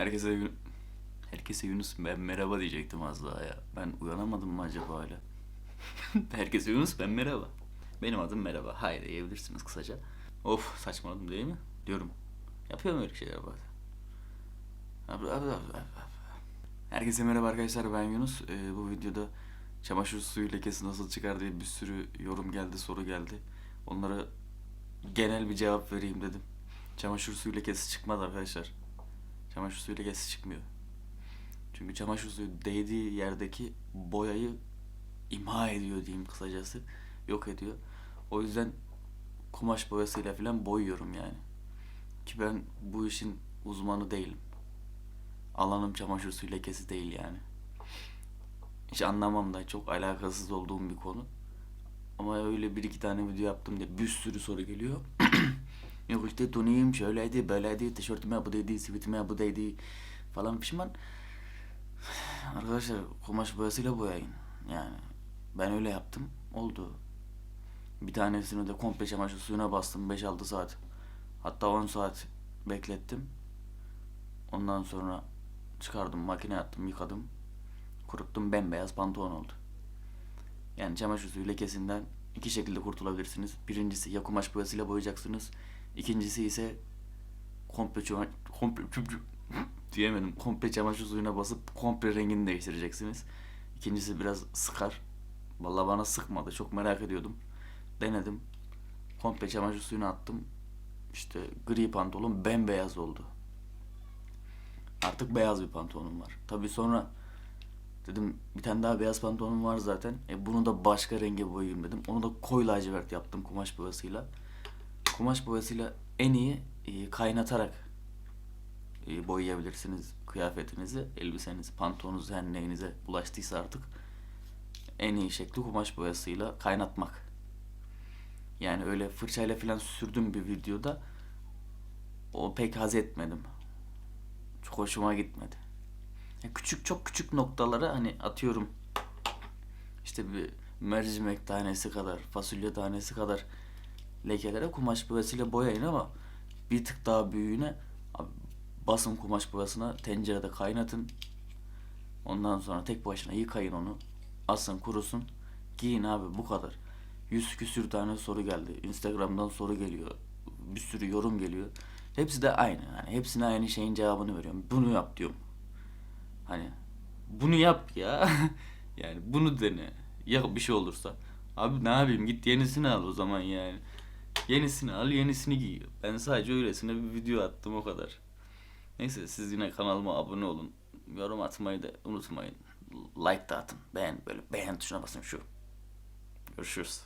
Herkese Herkese Yunus ben merhaba diyecektim az daha ya. Ben uyanamadım mı acaba hala? Herkese Yunus ben merhaba. Benim adım merhaba. Hayır diyebilirsiniz kısaca. Of saçmaladım değil mi? Diyorum. Yapıyorum öyle şeyler bazen. Abi, abi, abi, abi. Herkese merhaba arkadaşlar ben Yunus. Ee, bu videoda çamaşır suyu lekesi nasıl çıkar diye bir sürü yorum geldi, soru geldi. Onlara genel bir cevap vereyim dedim. Çamaşır suyu lekesi çıkmaz arkadaşlar. Çamaşır suyu lekesi çıkmıyor. Çünkü çamaşır suyu değdiği yerdeki boyayı imha ediyor diyeyim kısacası. Yok ediyor. O yüzden kumaş boyasıyla falan boyuyorum yani. Ki ben bu işin uzmanı değilim. Alanım çamaşır suyu lekesi değil yani. Hiç anlamam da çok alakasız olduğum bir konu. Ama öyle bir iki tane video yaptım diye bir sürü soru geliyor. Yok işte donayım şöyleydi böyleydi tişörtüme bu değdi sivitime bu değdi falan pişman. Arkadaşlar kumaş boyasıyla boyayın. Yani ben öyle yaptım oldu. Bir tanesini de komple çamaşır suyuna bastım 5-6 saat. Hatta 10 saat beklettim. Ondan sonra çıkardım makine attım yıkadım. Kuruttum bembeyaz pantolon oldu. Yani çamaşır suyu lekesinden iki şekilde kurtulabilirsiniz. Birincisi ya kumaş boyasıyla boyayacaksınız. İkincisi ise komple çama- komple diyemedim. Komple çamaşır suyuna basıp komple rengini değiştireceksiniz. İkincisi biraz sıkar. Vallahi bana sıkmadı. Çok merak ediyordum. Denedim. Komple çamaşır suyuna attım. İşte gri pantolon bembeyaz oldu. Artık beyaz bir pantolonum var. Tabii sonra dedim bir tane daha beyaz pantolonum var zaten. E bunu da başka renge boyayayım dedim. Onu da koyu lacivert yaptım kumaş boyasıyla. Kumaş boyasıyla en iyi e, kaynatarak e, boyayabilirsiniz kıyafetinizi, elbisenizi, pantolonunuzu her neyinize bulaştıysa artık en iyi şekli kumaş boyasıyla kaynatmak. Yani öyle fırçayla falan sürdüm bir videoda. O pek haz etmedim. Çok hoşuma gitmedi. Ya küçük çok küçük noktalara hani atıyorum işte bir mercimek tanesi kadar, fasulye tanesi kadar lekelere kumaş boyasıyla boyayın ama bir tık daha büyüğüne basın kumaş boyasına tencerede kaynatın. Ondan sonra tek başına yıkayın onu. Asın kurusun. Giyin abi bu kadar. Yüz küsür tane soru geldi. Instagram'dan soru geliyor. Bir sürü yorum geliyor. Hepsi de aynı. Yani hepsine aynı şeyin cevabını veriyorum. Bunu yap diyorum. Hani bunu yap ya. yani bunu dene. Ya bir şey olursa. Abi ne yapayım git yenisini al o zaman yani. Yenisini al yenisini giy. Ben sadece öylesine bir video attım o kadar. Neyse siz yine kanalıma abone olun. Yorum atmayı da unutmayın. Like da atın. Beğen böyle beğen tuşuna basın şu. Görüşürüz.